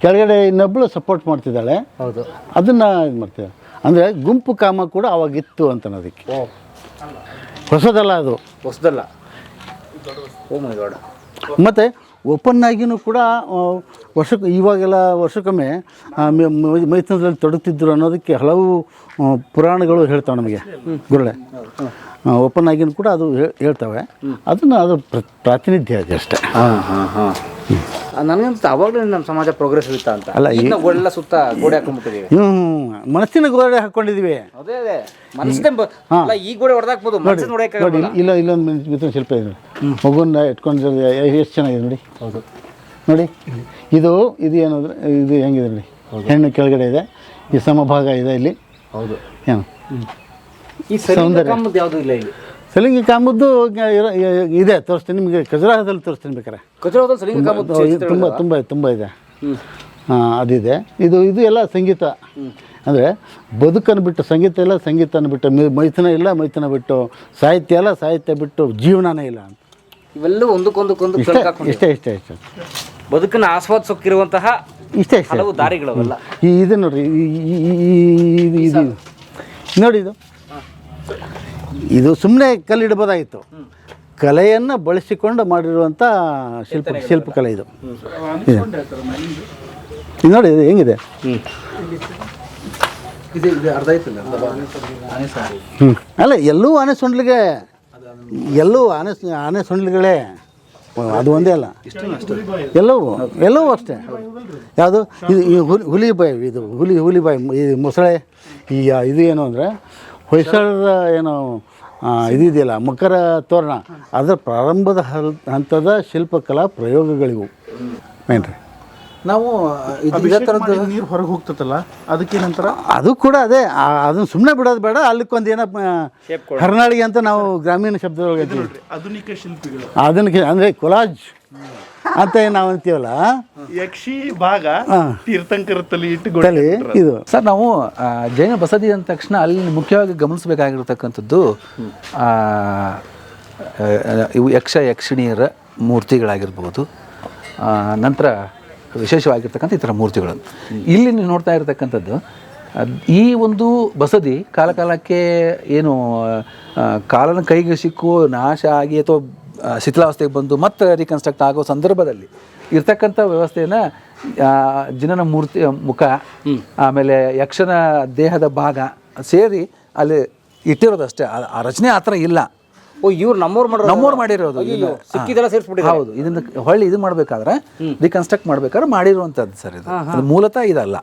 ಕೆಳಗಡೆ ಇನ್ನೊಬ್ಬಳು ಸಪೋರ್ಟ್ ಮಾಡ್ತಿದ್ದಾಳೆ. ಹೌದು. ಅದನ್ನು ಇದು ಮಾಡ್ತಿದ್ದಾರೆ ಅಂದರೆ ಗುಂಪು ಕಾಮ ಕೂಡ ಅವಾಗಿತ್ತು ಅಂತ ಅನ್ನೋದಕ್ಕೆ. ಹೊಸದಲ್ಲ ಅದು. ಹೊಸದಲ್ಲ. ಮತ್ತು ಓಪನ್ ಆಗಿನೂ ಕೂಡ ವರ್ಷಕ್ಕೆ ಇವಾಗೆಲ್ಲ ವರ್ಷಕ್ಕೊಮ್ಮೆ ಮೈಸೂರಲ್ಲಿ ತೊಡಗ್ತಿದ್ರು ಅನ್ನೋದಕ್ಕೆ ಹಲವು ಪುರಾಣಗಳು ಹೇಳ್ತಾವೆ ನಮಗೆ. ಗುರುಳೆ ಓಪನ್ ಆಗಿನೂ ಕೂಡ ಅದು ಹೇಳ್ತವೆ. ಅದನ್ನು ಅದು ಪ್ರ- ಪ್ರಾತಿನಿಧ್ಯ ಅಷ್ಟೇ. ಹಾಂ ಹಾಂ ಹಾಂ. ನನಗಂತ ಅವಾಗಲೇ ನಮ್ಮ ಸಮಾಜ ಪ್ರೋಗ್ರೆಸ್ ಇರುತ್ತಾ ಅಂತ. ಅಲ್ಲ, ಈಗ ಒಳ್ಳೆ ಎಲ್ಲ ಸುತ್ತ ಗೋಡೆ ಹಾಕೊಂಡ್ಬಿಟ್ಟಿದ್ದೀವಿ ಹ್ಞೂ ಮನಸ್ಸಿನ ಗೋಡೆ ಹಾಕ್ಕೊಂಡಿದ್ದೀವಿ ಅದೇ ಅದೇ. ಮನಸ್ಸಿನ ಅಲ್ಲ ಈ ಗೋಡೆ ಹೊಡೆದಾಕ್ಬೋದು ಮನಸ್ಸಿನ ನೋಡಿ ಇಲ್ಲ ಇಲ್ಲೊಂದು ಮಿತ್ರ ಶಿಲ್ಪ ಇದೆ ಮಗುನ ಇಟ್ಕೊಂಡಿರೋದು ಎಷ್ಟು ಚೆನ್ನಾಗಿದೆ ನೋಡಿ. ಹೌದು. ನೋಡಿ ಇದು ಇದು ಏನು ಇದು ಹೆಂಗಿದೆ ನೋಡಿ. ಹೆಣ್ಣು ಕೆಳಗಡೆ ಇದೆ ಈ ಸಮಭಾಗ ಇದೆ ಇಲ್ಲಿ. ಹೌದು. ಏನು? ಈ ಸೌಂದರ್ಯ. ಯಾವುದೂ ಇಲ್ಲ ಇಲ್ಲಿ? ಸಲಿಂಗಿ ಕಾಮದ್ದು ಇದೆ ತೋರಿಸ್ತೀನಿ ನಿಮಗೆ. ಖಜುರಾಹದಲ್ಲಿ ತೋರಿಸ್ತೀನಿ ಬೇಕಾರೆ. ಸಲಿಂಗ ಕಾಮದ್ದು ತುಂಬ ತುಂಬ ತುಂಬ ಇದೆ. ಅದಿದೆ. ಇದು ಇದು ಎಲ್ಲ ಸಂಗೀತ. ಅಂದರೆ ಬದುಕನ್ನು ಬಿಟ್ಟು ಸಂಗೀತ ಇಲ್ಲ ಸಂಗೀತನ ಬಿಟ್ಟು ಮೈಥನ ಇಲ್ಲ ಮೈತನ ಬಿಟ್ಟು ಸಾಹಿತ್ಯ ಇಲ್ಲ ಸಾಹಿತ್ಯ ಬಿಟ್ಟು ಜೀವನನೇ ಇಲ್ಲ ಅಂತ. ಇವೆಲ್ಲ ಒಂದಕ್ಕೊಂದಕ್ಕೊಂದು ಇಷ್ಟೇ ಇಷ್ಟೇ ಇಷ್ಟೇ ಬದುಕನ್ನು ಆಸ್ವಾದಿಸೋಕ್ಕಿರುವಂತಹ ಇಷ್ಟೇ ಇಷ್ಟ. ಹಲವು ದಾರಿಗಳವೆಲ್ಲ. ಈ ಇದು ನೋಡ್ರಿ ಈ- ನೋಡಿ ಇದು. ಇದು ಸುಮ್ಮನೆ ಕಲ್ಲಿಡ್ಬೋದಾಗಿತ್ತು. ಕಲೆಯನ್ನು ಬಳಸಿಕೊಂಡು ಮಾಡಿರುವಂಥ ಶಿಲ್ಪ ಶಿಲ್ಪಕಲೆ ಇದು. ಇದೆ. ನೋಡಿ ಇದು ಹೆಂಗಿದೆ? ಇದು ಇದು ಅರ್ಧ ಆನೆ ಸಾರಿ ಹ್ಞೂ ಅಲ್ಲ ಎಲ್ಲೂ ಆನೆ ಸೊಂಡ್ಲಿಗೆ ಎಲ್ಲೂ ಆನೆ ಆನೆ ಸೊಂಡ್ಲಿಗಳೇ ಅದು ಒಂದೇ ಅಲ್ಲ. ಎಲ್ಲವೂ ಎಲ್ಲವೂ ಅಷ್ಟೇ. ಯಾವುದು? ಇದು ಈ ಹುಲಿ ಹುಲಿ ಬಾಯಿ ಇದು ಹುಲಿ ಹುಲಿ ಬಾಯಿ ಈ ಮೊಸಳೆ ಈ ಇದು ಏನು ಅಂದರೆ ಹೊಯ್ಸಳರ ಏನು ಇದಿದೆಯಲ್ಲ ಇದು ಮಕರ ತೋರಣ. ಅದರ ಪ್ರಾರಂಭದ ಹಂತದ ಶಿಲ್ಪಕಲಾ ಪ್ರಯೋಗಗಳಿವು. ಏನ್ರಿ? ನಾವು ಇದು ಇದೇ ಥರದ್ದು ನೀರು ಹೊರಗೆ ಹೋಗ್ತದಲ್ಲ ಅದಕ್ಕೇನಂತಾರ ಅದು ಕೂಡ ಅದೇ ಅದನ್ನ ಸುಮ್ಮನೆ ಬಿಡೋದು ಬೇಡ ಅಲ್ಲಕ್ಕೊಂದು ಏನೋ ಹರನಾಳಿಗೆ ಅಂತ ನಾವು ಗ್ರಾಮೀಣ ಶಬ್ದದೊಳಗೆ. ಆಧುನಿಕ ಶಿಲ್ಪಿಗಳು. ಆಧುನಿಕ ಅಂದರೆ ಕೊಲಾಜ್ ಅಂತ ಏನ್ ನಾವು ಅಂತೀವಲ್ಲ? ಯಕ್ಷಿ ಭಾಗ ತೀರ್ಥಂಕರ ತಲೆ ಇಟ್ಟು ತಲೆ ಇದು. ಸರ್ ನಾವು ಜೈನ ಬಸದಿ ಅಂದ ತಕ್ಷಣ ಅಲ್ಲಿ ಮುಖ್ಯವಾಗಿ ಗಮನಿಸಬೇಕಾಗಿರ್ತಕ್ಕಂಥದ್ದು ಇವು ಯಕ್ಷ ಯಕ್ಷಿಣಿಯರ ಮೂರ್ತಿಗಳಾಗಿರ್ಬೋದು. ನಂತರ ವಿಶೇಷವಾಗಿರ್ತಕ್ಕಂಥ ಈ ಥರ ಮೂರ್ತಿಗಳು. ಇಲ್ಲಿ ನೀವು ನೋಡ್ತಾ ಇರತಕ್ಕಂಥದ್ದು ಈ ಒಂದು ಬಸದಿ ಕಾಲ ಕಾಲಕ್ಕೆ ಏನು ಕಾಲನ ಕೈಗೆ ಸಿಕ್ಕು ನಾಶ ಆಗಿ ಅಥವಾ ಶಿಥಿಲಾವಸ್ಥೆಗೆ ಬಂದು ಮತ್ತೆ ರೀಕನ್ಸ್ಟ್ರಕ್ಟ್ ಆಗೋ ಸಂದರ್ಭದಲ್ಲಿ ಇರ್ತಕ್ಕಂಥ ವ್ಯವಸ್ಥೆಯನ್ನು ಜಿನನ ಮೂರ್ತಿ ಮುಖ ಆಮೇಲೆ ಯಕ್ಷನ ದೇಹದ ಭಾಗ ಸೇರಿ ಅಲ್ಲಿ ಇಟ್ಟಿರೋದಷ್ಟೇ. ಆ- ಆ ರಚನೆ ಆ ಥರ ಇಲ್ಲ. ಓ ಇವ್ರು ನಮ್ಮವ್ರು ಮಾಡಿ ನಮ್ಮವ್ರು ಮಾಡಿರೋದು. ಸಿಕ್ಕಿದೆಲ್ಲ ಸೇರಿಸ್ಬಿಟ್ಟಿದ್ದಾರೆ. ಹೌದು. ಇದನ್ನ ಹೊಳ್ಳಿ ಇದು ಮಾಡಬೇಕಾದ್ರೆ ರೀಕನ್ಸ್ಟ್ರಕ್ಟ್ ಮಾಡ್ಬೇಕಾದ್ರೆ ಮಾಡಿರುವಂಥದ್ದು ಸರ್ ಇದು. ಅದು ಮೂಲತಃ ಇದಲ್ಲ.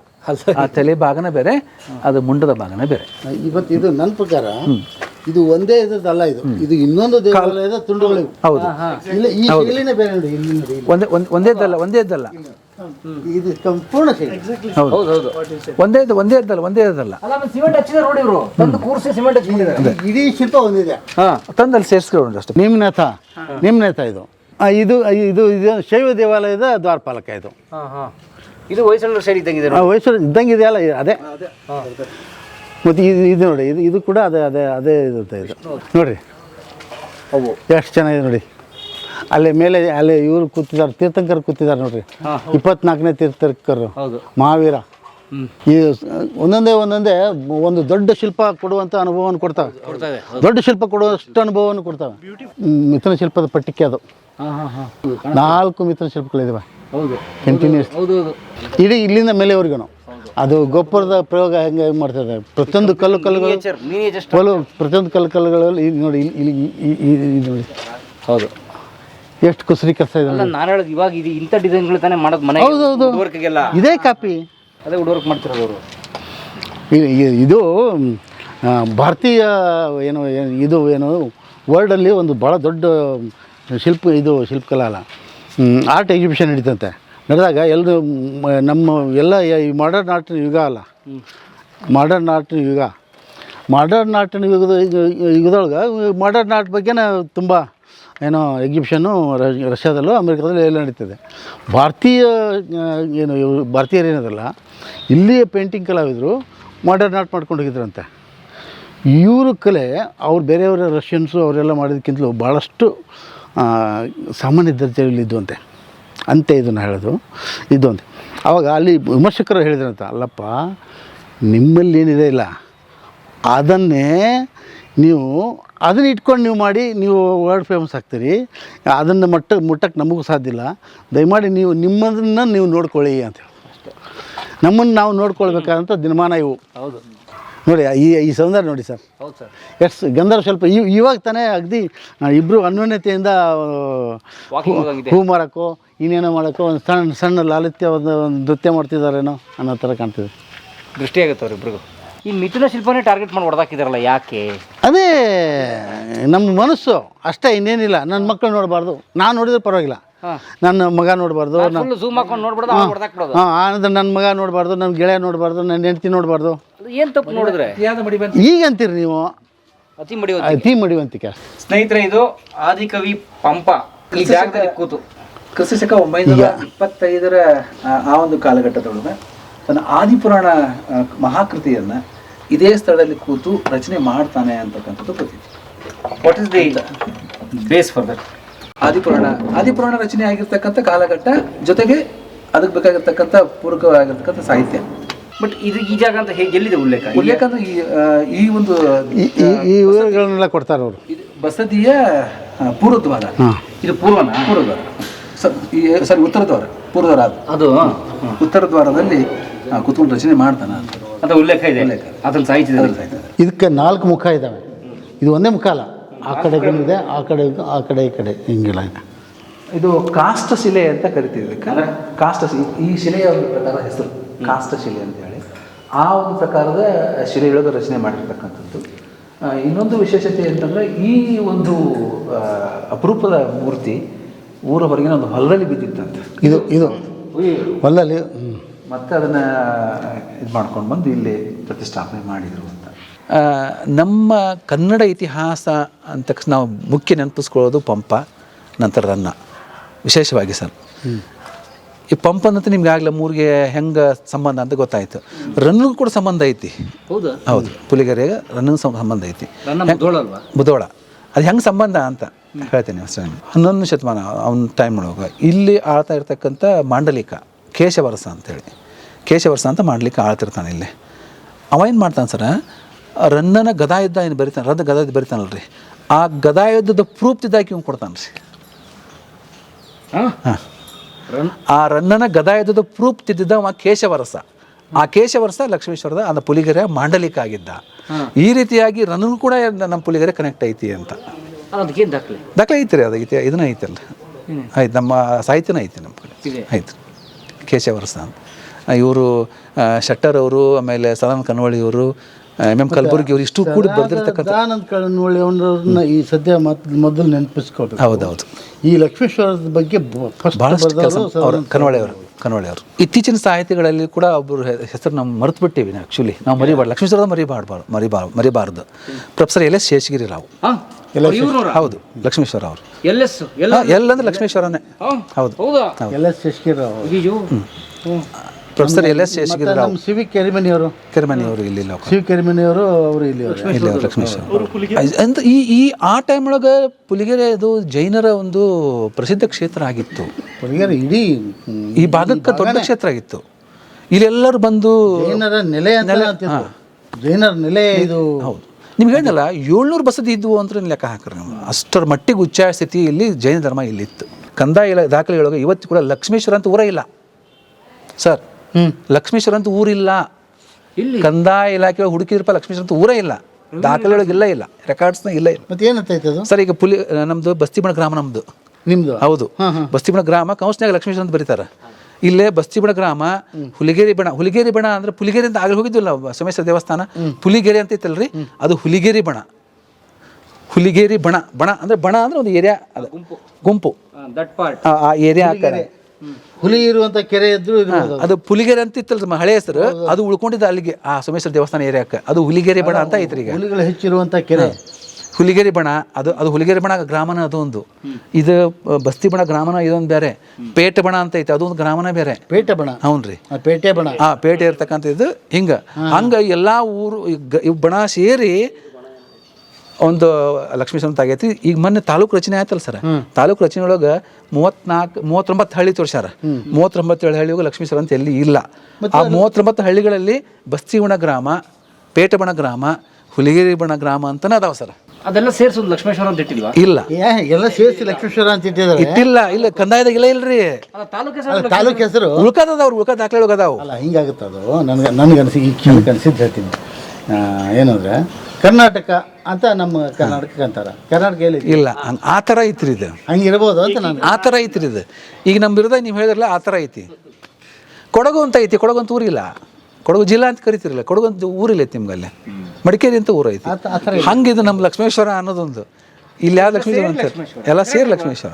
ಆ ತಲೆ ಭಾಗನೇ ಬೇರೆ ಅದು ಮುಂಡದ ಭಾಗನೇ ಬೇರೆ. ಇವತ್ತು ಇದು ನನ್ನ ಪ್ರಕಾರ ಇದು ಒಂದೇ ಇದಲ್ಲ ಇದು. ಇದು ಇನ್ನೊಂದು ದೇವಾಲಯದ ತುಂಡುಗಳು ಹೌದು. ಇಲ್ಲ ಈ ಶೈಲಿನೇ ಬೇರೆ ನೋಡಿ ಇಲ್ಲಿ ನೋಡಿ ಇಲ್ಲಿ. ಒಂದೇ ಒಂದ್- ಒಂದೇ ಇದ್ದಲ್ಲ ಒಂದೇ ಇದ್ದಲ್ಲ. ಇದು ಸಂಪೂರ್ಣ ಶೈಲಿ. ಹೌದು. ಒಂದೇ ಇದ್ದ ಒಂದೇ ಇದ್ದಲ್ಲ ಒಂದೇ ಇದ್ದಲ್ಲ. ಅಲ್ಲ ಸಿಮೆಂಟ್ ಹಚ್ಚಿದ ನೋಡಿ ಇವರು. ತಂದು ಕೂರ್ಸಿ ಸಿಮೆಂಟ್ ಹಚ್ಚಿದ್ದಾರೆ ಇಡೀ ಶಿಲ್ಪ ಒಂದಿದೆ. ತಂದಲ್ಲಿ ಸೇರಿಸ್ಕೊಂಡು ಅಷ್ಟೇ. ನಿಮ್ಮ ನೇತ ಇದು. ಆ, ಇದು ಇದು ಇದು ಶೈವ ದೇವಾಲಯದ ದ್ವಾರಪಾಲಕ ಇದು. ಹಾಂ ಹಾಂ. ಇದು ಹೊಯ್ಸಳರ ಶೈಲಿ ಇದ್ದಂಗಿದೆ ಆ, ಇದ್ದಂಗಿದೆಯಲ್ಲ ಇದ್ದಂಗೆ ಇದೆಯಲ್ಲ ಇದು ಅದೇ ಮತ್ತು ಇದು ಇದು ನೋಡಿ ಇದು ಇದು ಕೂಡ ಅದೇ ಅದೇ ಅದೇ ಇರುತ್ತೆ ಇದು. ನೋಡಿರಿ. ಎಷ್ಟು ಚೆನ್ನಾಗಿದೆ ನೋಡಿ. ಅಲ್ಲಿ ಮೇಲೆ ಅಲ್ಲಿ ಇವರು ಕೂತಿದ್ದಾರೆ ತೀರ್ಥಂಕರ್ ಕೂತಿದ್ದಾರೆ ನೋಡ್ರಿ. ಇಪ್ಪತ್ನಾಲ್ಕನೇ ತೀರ್ಥಂಕರು ಮಹಾವೀರ. ಈ ಒಂದೊಂದೇ ಒಂದೊಂದೇ ಒಂದು ದೊಡ್ಡ ಶಿಲ್ಪ ಕೊಡುವಂಥ ಅನುಭವವನ್ನು ಕೊಡ್ತವೆ. ದೊಡ್ಡ ಶಿಲ್ಪ ಕೊಡುವಷ್ಟು ಅನುಭವವನ್ನು ಕೊಡ್ತವೆ. ಮಿಥುನ ಶಿಲ್ಪದ ಪಟ್ಟಿಕೆ ಅದು. ನಾಲ್ಕು ಮಿಥುನ ಶಿಲ್ಪಗಳಿದಾವೆ. ಕಂಟಿನ್ಯೂಸ್ ಇಡೀ ಇಲ್ಲಿಂದ ಮೇಲೆವರೆಗೂ ಅದು ಗೊಬ್ಬರದ ಪ್ರಯೋಗ ಹೆಂಗೆ ಹೆಂಗೆ ಮಾಡ್ತದೆ ಪ್ರತಿಯೊಂದು ಕಲ್ಲು ಕಲ್ಲುಗಳು ಕಲ್ಲು ಪ್ರತಿಯೊಂದು ಕಲ್ಲು ಕಲ್ಲುಗಳಲ್ಲಿ ಇಲ್ಲಿ ನೋಡಿ ಇಲ್ಲಿ ಇಲ್ಲಿ ನೋಡಿ. ಹೌದು. ಎಷ್ಟು ಕುಸರಿ ಕೆಲಸ ಇದೆ. ನಾನು ಹೇಳೋದು ಇವಾಗ ಇದು ಇಂಥ ಡಿಸೈನ್ಗಳು ತಾನೇ ಮಾಡೋದು ಮನೆ. ಹೌದು, ಹೌದು. ವರ್ಕ್ಗೆಲ್ಲ ಇದೇ ಕಾಪಿ. ಅದೇ ವುಡ್ ವರ್ಕ್ ಮಾಡ್ತಿರೋದು ಅವರು. ಇದು ಭಾರತೀಯ ಏನು ಏನು- ಇದು ಏನು ವರ್ಲ್ಡಲ್ಲಿ ಒಂದು ಭಾಳ ದೊಡ್ಡ ಶಿಲ್ಪ ಇದು ಶಿಲ್ಪಕಲಾ ಅಲ್ಲ. ಆರ್ಟ್ ಎಕ್ಸಿಬಿಷನ್ ನಡೀತಂತೆ. ನಡೆದಾಗ ಎಲ್ಲರೂ ನಮ್ಮ ಎಲ್ಲ ಈ ಮಾಡರ್ನ್ ಆರ್ಟ್ ಯುಗ ಅಲ್ಲ. ಮಾಡರ್ನ್ ಆರ್ಟ್ ಯುಗ. ಮಾಡರ್ನ್ ಆರ್ಟ್ ಯುಗದ ಯುಗದೊಳಗೆ ಮಾಡರ್ನ್ ಆರ್ಟ್ ಬಗ್ಗೆನೇ ತುಂಬ ಏನೋ ಎಕ್ಸಿಬಿಷನ್ನು ರಷ್ಯಾದಲ್ಲೂ ಅಮೆರಿಕದಲ್ಲೂ ಎಲ್ಲ ನಡೀತದೆ. ಭಾರತೀಯ ಏನು ಭಾರತೀಯರು ಏನದಲ್ಲ, ಇಲ್ಲಿಯ ಪೇಂಟಿಂಗ್ ಕಲಾವಿದರು ಮಾಡರ್ನ್ ಆರ್ಟ್ ಮಾಡ್ಕೊಂಡು ಹೋಗಿದ್ರಂತೆ. ಇವ್ರ ಕಲೆ ಅವ್ರು ಬೇರೆಯವರ ರಷ್ಯನ್ಸು ಅವರೆಲ್ಲ ಮಾಡಿದ್ಕಿಂತಲೂ ಭಾಳಷ್ಟು ಸಾಮಾನ್ಯ ದರ್ಜೆಯಲ್ಲಿ ಇದ್ವಂತೆ ಅಂತೆ ಇದನ್ನು ಹೇಳೋದು. ಇದೊಂದು ಆವಾಗ ಅಲ್ಲಿ ವಿಮರ್ಶಕರು ಹೇಳಿದ್ರಂತ, ಅಲ್ಲಪ್ಪ, ನಿಮ್ಮಲ್ಲಿ ಏನಿದೆ ಇಲ್ಲ, ಅದನ್ನೇ ನೀವು, ಅದನ್ನ ಇಟ್ಕೊಂಡು ನೀವು ಮಾಡಿ, ನೀವು ವರ್ಲ್ಡ್ ಫೇಮಸ್ ಆಗ್ತೀರಿ, ಅದನ್ನು ಮಟ್ಟ, ಮುಟ್ಟಕ್ಕೆ ನಮಗೂ ಸಾಧ್ಯ ಇಲ್ಲ. ದಯಮಾಡಿ ನೀವು ನಿಮ್ಮದನ್ನು ನೀವು ನೋಡ್ಕೊಳ್ಳಿ ಅಂತ ಹೇಳಿ. ನಮ್ಮನ್ನು ನಾವು ನೋಡ್ಕೊಳ್ಬೇಕಾದಂಥ ದಿನಮಾನ ಇವು. ಹೌದು. ನೋಡಿ ಈ ಈ ಸೌಂದರ್ಯ ನೋಡಿ ಸರ್. ಹೌದು ಸರ್. ಎಷ್ಟು ಗಂಧರ್ವ ಸ್ವಲ್ಪ ಇವ್ ಇವಾಗ ತಾನೇ ಅಗದಿ ಇಬ್ಬರು ಅನ್ಯೋನ್ಯತೆಯಿಂದ. ಹೂ ಮಾರೋಕ್ಕೋ ಇನ್ನೇನೋ ಮಾಡೋಕ್ಕೋ ಒಂದು ಸಣ್ಣ ಸಣ್ಣ ಲಾಲಿತ್ಯ ಒಂದು ನೃತ್ಯ ಮಾಡ್ತಿದ್ದಾರೇನೋ ಅನ್ನೋ ಥರ ಕಾಣ್ತಿದೆ. ದೃಷ್ಟಿ ಆಗುತ್ತೆ ಅವ್ರಿಬ್ರಿಗೂ ಈ ಮಿಥುನ ಶಿಲ್ಪನೇ ಟಾರ್ಗೆಟ್ ಮಾಡಿ ಹೊಡೆದಾಕಿದಾರಲ್ಲ ಯಾಕೆ? ಅದೇ ನಮ್ಮ ಮನಸ್ಸು ಅಷ್ಟೇ ಇನ್ನೇನಿಲ್ಲ. ನನ್ನ ಮಕ್ಕಳು ನೋಡಬಾರ್ದು. ನಾನು ನೋಡಿದ್ರೆ ಪರವಾಗಿಲ್ಲ. ನನ್ನ ಮಗ ನೋಡಬಾರ್ದು ಹಾಂ ಆನಂತರ ನನ್ನ ಮಗ ನೋಡಬಾರ್ದು ನನ್ನ ಗೆಳೆಯ ನೋಡಬಾರ್ದು ನನ್ನ ಹೆಂಡತಿ ನೋಡಬಾರ್ದು. ಏನು ತಪ್ಪು ನೋಡಿದ್ರೆ? ಈಗ ಅಂತೀರಿ ನೀವು? ಅತಿ ಮಡಿವಂತ ಅತಿ ಮಡಿವಂತಿಕೆ ಸ್ನೇಹಿತರೆ ಇದು ಆದಿಕವಿ ಪಂಪ. ಈ ಜಾಗದಲ್ಲಿ ಕೂತು. ಕ್ರಿಸ್ತ ಶಕ ಒಂಬೈನೂರ ಇಪ್ಪತ್ತೈದರ ಆ, ಒಂದು ಕಾಲಘಟ್ಟದೊಳಗೆ ತನ್ನ ಆದಿಪುರಾಣ ಮಹಾಕೃತಿಯನ್ನ ಇದೇ ಸ್ಥಳದಲ್ಲಿ ಕೂತು ರಚನೆ ಮಾಡ್ತಾನೆ ಅಂತಕ್ಕಂಥದ್ದು ಪ್ರತೀತಿ what is the base for that Adipurana Adipurana ರಚನೆ ಆಗಿರ್ತಕ್ಕಂಥ ಕಾಲಘಟ್ಟ ಜೊತೆಗೆ ಅದಕ್ಕೆ ಬೇಕಾಗಿರ್ತಕ್ಕಂಥ ಪೂರಕವಾಗಿರ್ತಕ್ಕಂಥ ಸಾಹಿತ್ಯ. ಬಟ್ ಇದು ಈ ಜಾಗ ಅಂತ ಹೇಗೆ ಎಲ್ಲಿದೆ ಉಲ್ಲೇಖ ಉಲ್ಲೇಖ ಅಂದ್ರೆ ಈ ಈ ಒಂದು ಈ- ಈ ಈ ವಿವರಗಳನ್ನೆಲ್ಲ ಕೊಡ್ತಾರೆ ಅವರು. ಇದು ಬಸದಿಯ ಪೂರ್ವದ್ವಾರ. ಇದು ಪೂರ್ವನ? ಪೂರ್ವದ್ವಾರ. ಸರ್ ಈ ಸಾರಿ ಉತ್ತರ ದ್ವಾರ ಪೂರ್ವದ್ವಾರ ಅದು. ಅದು ಉತ್ತರ ದ್ವಾರದಲ್ಲಿ ಆ, ರಚನೆ ಮಾಡ್ತಾನೆ ಅಂತ ಉಲ್ಲೇಖ ಇದೆ. ಅದನ್ನ ಸಾಹಿತ್ಯ ಇದಕ್ಕೆ ನಾಲ್ಕು ಮುಖ ಇದ್ದಾವೆ ಇದು ಒಂದೇ ಮುಖ ಅಲ್ಲ. ಆ ಇದೆ ಆ ಕಡೆ ಆ ಕಡೆ ಈ ಕಡೆ ಹಿಂಗಿಲ್ಲ ಇದು. ಕಾಷ್ಟ ಶಿಲೆ ಅಂತ ಕರಿತೀವಿ ಇದಕ್ಕೆ ಕಾಷ್ಟ ಈ ಶಿಲೆಯ ಒಂದು ಪ್ರಕಾರ ಹೆಸರು. ಕಾಷ್ಟ ಶಿಲೆ ಅಂತ ಹೇಳಿ. ಆ ಒಂದು ಪ್ರಕಾರದ ಶಿಲೆಯೊಳಗೆ ರಚನೆ ಮಾಡಿರ್ತಕ್ಕಂಥದ್ದು. ಇನ್ನೊಂದು ವಿಶೇಷತೆ ಅಂತಂದ್ರೆ ಈ ಒಂದು ಅಪರೂಪದ ಮೂರ್ತಿ ಊರ ಹೊರಗಿನ ಒಂದು ಹೊಲದಲ್ಲಿ ಬಿದ್ದಿತ್ತಂತೆ. ಇದು ಇದು ಹೊಲದಲ್ಲಿ. ಮತ್ತೆ ಅದನ್ನು ಇದು ಮಾಡ್ಕೊಂಡು ಬಂದು ಇಲ್ಲಿ ಪ್ರತಿಷ್ಠಾಪನೆ ಮಾಡಿದರು ಅಂತ. ನಮ್ಮ ಕನ್ನಡ ಇತಿಹಾಸ ಅಂತ ತಕ್ಷಣ ನಾವು ಮುಖ್ಯ ನೆನಪಿಸ್ಕೊಳ್ಳೋದು ಪಂಪ ನಂತರ ರನ್ನ. ವಿಶೇಷವಾಗಿ ಸರ್. ಈ ಪಂಪ್ ಅಂತ ನಿಮ್ಗೆ ಆಗಲೇ ಮೂರಿಗೆ ಹೆಂಗೆ ಸಂಬಂಧ ಅಂತ ಗೊತ್ತಾಯ್ತು. ರನ್ನಿಗೂ ಕೂಡ ಸಂಬಂಧ ಐತಿ. ಹೌದಾ. ಹೌದು. ಪುಲಿಗೆರೆಗೆ ರನ್ನಿಗೂ ಸಂಬಂಧ ಐತಿ. ಬುಧೋಳ ಅದು ಹೆಂಗೆ ಸಂಬಂಧ ಅಂತ ಹೇಳ್ತೇನೆ ಅಷ್ಟೇ ಹನ್ನೊಂದನೇ ಶತಮಾನ ಅವನ ಟೈಮ್ ಒಳಗೆ. ಇಲ್ಲಿ ಆಳ್ತಾ ಇರ್ತಕ್ಕಂಥ ಮಾಂಡಲಿಕ ಕೇಶವರಸ ಅಂತೇಳಿ. ಕೇಶವರಸ ಅಂತ ಮಾಂಡಲಿಕ ಆಳ್ತಿರ್ತಾನೆ ಇಲ್ಲಿ. ಅವ ಏನು ಮಾಡ್ತಾನೆ ಸರ? ರನ್ನನ ಗದಾ ಯುದ್ಧ ಏನು ಬರೀತಾನೆ ರನ್ನ ಗದಾ ಯುದ್ಧ ರೀ ಆ ಗದಾ ಯುದ್ಧದ ಇವ್ನು ಕೊಡ್ತಾನೆ ರೀ ಹಾಂ. ಆ ರನ್ನನ ಗದಾಯುಧದ ಪ್ರೂಫ್ ತಿದ್ದಿದ್ದ ಅವ ಕೇಶವರಸ. ಆ ಕೇಶವರಸ ಲಕ್ಷ್ಮೇಶ್ವರದ ಅಂದ ಪುಲಿಗೆರೆ ಮಾಂಡಲಿಕ ಆಗಿದ್ದ. ಈ ರೀತಿಯಾಗಿ ರನ್ನನು ಕೂಡ ನಮ್ಮ ಪುಲಿಗೆರೆ ಕನೆಕ್ಟ್ ಐತಿ ಅಂತ. ದಾಖಲೆ? ಐತಿ ರೀ ಅದು ಐತಿ ಇದನ್ನ ಐತಲ್ಲ ಆಯ್ತು ನಮ್ಮ ಸಾಹಿತ್ಯನ ಐತಿ ನಮ್ಮ ಕಡೆ ಆಯ್ತು ಕೇಶವರಸ ಅಂತ. ಇವರು ಶೆಟ್ಟರ್ ಅವರು ಆಮೇಲೆ ಸದಾನಂದ ಕನ್ವಳಿಯವರು ಎಂ ಎಂ ಕಲಬುರ್ಗಿ ಅವರು ಇಷ್ಟು ಕೂಡ ಬರೆದಿರ್ತಕ್ಕಂಥ ಆನಂದ್ ಅವ್ರನ್ನ ಈ ಸದ್ಯ ಮೊದ್ ಮೊದಲು ನೆನಪಿಸ್ಕೊ ಹೌದು ಹೌದು ಈ ಲಕ್ಷ್ಮೇಶ್ವರದ ಬಗ್ಗೆ ಫಸ್ಟ್ ಭಾಳಷ್ಟು ಕೆಲಸ ಅವರು ಕನ್ವಳ್ಳಿ ಅವರು ಕನ್ವಳ್ಳಿ ಅವರು. ಇತ್ತೀಚಿನ ಸಾಹಿತಿಗಳಲ್ಲಿ ಕೂಡ ಒಬ್ಬರು ಹೆಸರು ನಾವು ಮರೆತು ಬಿಟ್ಟಿವಿ ಆ್ಯಕ್ಚುಲಿ ನಾವು ಮರಿಬಾರ್ದು ಲಕ್ಷ್ಮೇಶ್ವರದ ಮರಿಬಾರ್ಬಾರ್ದು ಮರಿಬಾರ್ ಮರಿಬಾರ್ದು. Professor L S Seshagiri Rao ಹೌದು ಲಕ್ಷ್ಮೇಶ್ವರ ಅವರು. ಎಲ್ ಎಸ್ ಎಲ್ಲ ಎಲ್ಲ ಅಂದ್ರೆ ಲಕ್ಷ್ಮೇಶ್ವರನೇ. ಹೌದು. ಎಲ್ ಎಸ್ ಶೇಷಗಿರಿ ಅಯ್ಯೋ professor L S Seshagiri Rao ನಮ್ಮ ಸಿವಿ ಕೆರಿಮನಿಯವರು. ಕೆರೆಮನಿ ಅವರು. ಇಲ್ಲಿ ಲೋಕ ಸಿವಿ ಕೆರಿಮನಿಯವರು ಅವರು ಇಲ್ಲಿ ಅವ್ರೆ. ಇಲ್ಲಿ ಅವ್ರು ಲಕ್ಷ್ಮೇಶ್ವರ. ಅಂತ ಈ ಈ ಆ ಟೈಮ್ ಒಳಗೆ ಪುಲಿಗೆರೆ ಅದು ಜೈನರ ಒಂದು ಪ್ರಸಿದ್ಧ ಕ್ಷೇತ್ರ ಆಗಿತ್ತು. ಹುಡುಗಿಯರು ಇಡೀ ಹ್ಮ್, ಈ ಭಾಗಕ್ಕೆ ದೊಡ್ಡ ಕ್ಷೇತ್ರ ಆಗಿತ್ತು. ಇಲ್ಲೆಲ್ಲರೂ ಬಂದು ಜೈನರ ನೆಲೆ ಅಂತ ಅಂತಿದ್ರು ಜೈನರ ನೆಲೆ ಇದು. ಹೌದು. ನಿಮ್ಗೆ ಹೇಳಿದಲ್ಲ ಏಳ್ನೂರು ಬಸದಿ ಇದ್ವು ಅಂತ ನೀವು ಲೆಕ್ಕ ಹಾಕ್ರಿ ನಾವು ಅಷ್ಟರ ಮಟ್ಟಿಗೆ ಉಚ್ಚಾಯ ಸ್ಥಿತಿಯಲ್ಲಿ ಜೈನ ಧರ್ಮ ಇಲ್ಲಿತ್ತು. ಕಂದಾಯ ಇಲ ದಾಖಲೆಯೊಳಗೆ ಇವತ್ತು ಕೂಡ ಲಕ್ಷ್ಮೇಶ್ವರ ಅಂತ ಊರ ಇಲ್ಲ. ಸರ್ ಲಕ್ಷ್ಮೇಶ್ವರ ಅಂತ ಊರಿಲ್ಲ. ಕಂದಾಯ ಇಲಾಖೆ ಹುಡುಕಿದ್ರಪ್ಪ ಲಕ್ಷ್ಮೀಶ್ವರ ಅಂತ ಊರೇ ಇಲ್ಲ. ದಾಖಲೆ ಒಳಗೆ ಇಲ್ಲ. ಇಲ್ಲ ರೆಕಾರ್ಡ್ಸ್ನ ಇಲ್ಲ ಇಲ್ಲ. ಮತ್ತೆ ಸರ್ ಈಗ ಪುಲಿ ನಮ್ದು ಬಸ್ತಿಬಣ ಗ್ರಾಮ ನಮ್ದು. ನಿಮ್ದು? ಹೌದು. ಬಸ್ತಿಬಣ ಗ್ರಾಮ ಕೌನ್ಸ್ನಾಗ ಲಕ್ಷ್ಮೀಶ್ವರ ಅಂತ ಬರೀತಾರೆ. ಇಲ್ಲೇ ಬಸ್ತಿಬಣ ಗ್ರಾಮ ಹುಲಿಗೇರಿ ಬಣ. ಹುಲಿಗೇರಿ ಬಣ ಅಂದ್ರೆ ಪುಲಿಗೇರಿ ಅಂತ ಆಗಲಿ ಹೋಗಿದ್ವಲ್ಲ ಸಮೇಶ್ವರ ದೇವಸ್ಥಾನ? ಪುಲಿಗೇರಿ ಅಂತ ಇತ್ತಲ್ರಿ ಅದು ಹುಲಿಗೇರಿ ಬಣ. ಹುಲಿಗೇರಿ ಬಣ. ಬಣ ಅಂದ್ರೆ ಬಣ ಅಂದ್ರೆ ಒಂದು ಏರಿಯಾ ಅದು. ಗುಂಪು. That part. ಆ- ಏರಿಯಾ ಹುಲಿ ಇರುವಂತ ಕೆರೆ ಇದ್ರು ಅದು. ಪುಲಿಗೆರೆ ಅಂತ ಇತ್ತಲ್ಲ ಹಳೆ ಹೆಸರು. ಅದು ಉಳ್ಕೊಂಡಿದ್ದ ಅಲ್ಲಿಗೆ. ಆ ಸೋಮೇಶ್ವರ ದೇವಸ್ಥಾನ ಏರಿಯಾಕ್ಕೆ. ಅದು ಹುಲಿಗೇರಿ ಬಣ ಅಂತ ಐತ್ರಿ ಈಗ. ಹುಲಿಗಳು ಹೆಚ್ಚಿರುವಂತ ಕೆರೆ. ಹುಲಿಗೆರೆ ಬಣ ಅದು ಅದು ಹುಲಿಗೇರಿ ಬಣ ಗ್ರಾಮನ ಅದೊಂದು. ಇದು ಬಸ್ತಿ ಬಣ ಗ್ರಾಮನ ಇದೊಂದು ಬೇರೆ. ಪೇಟೆ ಬಣ ಅಂತ ಐತೆ ಅದೊಂದು ಗ್ರಾಮನ ಬೇರೆ. ಪೇಟೆ ಬಣ. ಹೌನ್ರಿ ಪೇಟೆ ಬಣ. ಆ ಪೇಟೆ ಇರ್ತಕ್ಕಂಥದ್ದು ಹಿಂಗ. ಹಂಗ ಎಲ್ಲಾ ಊರು ಬಣ ಸೇರಿ ಒಂದು ಲಕ್ಷ್ಮೀ ಅಂತ ಆಗೈತಿ ಈಗ ಮೊನ್ನೆ ತಾಲೂಕು ರಚನೆ ಆಯ್ತಲ್ಲ ಸರ್. ತಾಲೂಕು ರಚನೆ ಒಳಗೆ ಮೂವತ್ನಾಲ್ಕು ಮೂವತ್ತೊಂಬತ್ತು ಹಳ್ಳಿ ತೋರ್ಸ್ಯಾರ. ಮೂವತ್ತೊಂಬತ್ತು ಹಳ್ಳಿ ಒಳಗೆ ಲಕ್ಷ್ಮೀಶ್ವರ ಅಂತ ಎಲ್ಲಿ ಇಲ್ಲ. ಆ ಮೂವತ್ತೊಂಬತ್ತು ಹಳ್ಳಿಗಳಲ್ಲಿ ಬಸ್ತಿಗುಣ ಗ್ರಾಮ ಪೇಟಬಣ ಗ್ರಾಮ ಹುಲಿಗೇರಿ ಬಣ ಗ್ರಾಮ ಅಂತಾನೆ ಅದಾವ ಸರ್. ಅದೆಲ್ಲ ಸೇರಿಸೋದು ಲಕ್ಷ್ಮೇಶ್ವರ ಅಂತ ಇಟ್ಟಿಲ್ವಾ? ಇಲ್ಲ. ಎಲ್ಲ ಸೇರಿಸಿ ಲಕ್ಷ್ಮೇಶ್ವರ ಅಂತ ಇಟ್ಟಿದ್ದಾರೆ ಇಟ್ಟಿಲ್ಲ. ಇಲ್ಲ ಕಂದಾಯದಾಗ ಇಲ್ಲ ಇಲ್ರಿ. ತಾಲೂಕು ಹೆಸರು ಉಳ್ಕದದ ಉಳ್ಕದ? ಉಳ್ಕ ದಾಖಲೆ ಒಳಗೆ ಅದಾವು ಅಲ್ಲ ಹಿಂಗಾಗುತ್ತೆ ಅದು ನನಗೆ ನನಗೆ ಅನಿಸಿ ಈ ಕ್ಷಣಕ್ಕೆ ಅನಿಸಿದ್ದು ಹೇಳ್ತೀನಿ. ಏನಂದ್ರೆ ಕರ್ನಾಟಕ ಅಂತ ನಮ್ಮ ಕರ್ನಾಟಕ ಅಂತಾರೆ. ಕರ್ನಾಟಕ ಇಲ್ಲ ಹಂಗ್ ಆ ಥರ ಐತ್ರಿ ಇದು. ಹಂಗಿರ್ಬೋದು ಅಂತ ನಾನು. ಆ ಥರ ಐತ್ರಿ ಇದು. ಈಗ ನಮ್ಮ ಬಿರುದ ನೀವು ಹೇಳಿದ್ರಲ್ಲ ಆ ಥರ ಐತಿ. ಕೊಡಗು ಅಂತ ಐತಿ ಕೊಡಗು ಅಂತ ಊರಿಲ್ಲ. ಕೊಡಗು ಜಿಲ್ಲಾ ಅಂತ ಕರಿತಿರಲ್ಲ ಕೊಡಗು ಅಂತ ಊರಿಲ್ಲ ಐತಿ ನಿಮ್ಗೆ ಅಲ್ಲೇ ಮಡಿಕೇರಿ ಅಂತ ಊರು ಐತಿ. ಹಂಗಿದು ನಮ್ಮ ಲಕ್ಷ್ಮೇಶ್ವರ ಅನ್ನೋದೊಂದು. ಇಲ್ಲಿ ಯಾವ ಲಕ್ಷ್ಮೇಶ್ವರ. ಅಂತ ಎಲ್ಲ ಸೇರಿ ಲಕ್ಷ್ಮೇಶ್ವರ.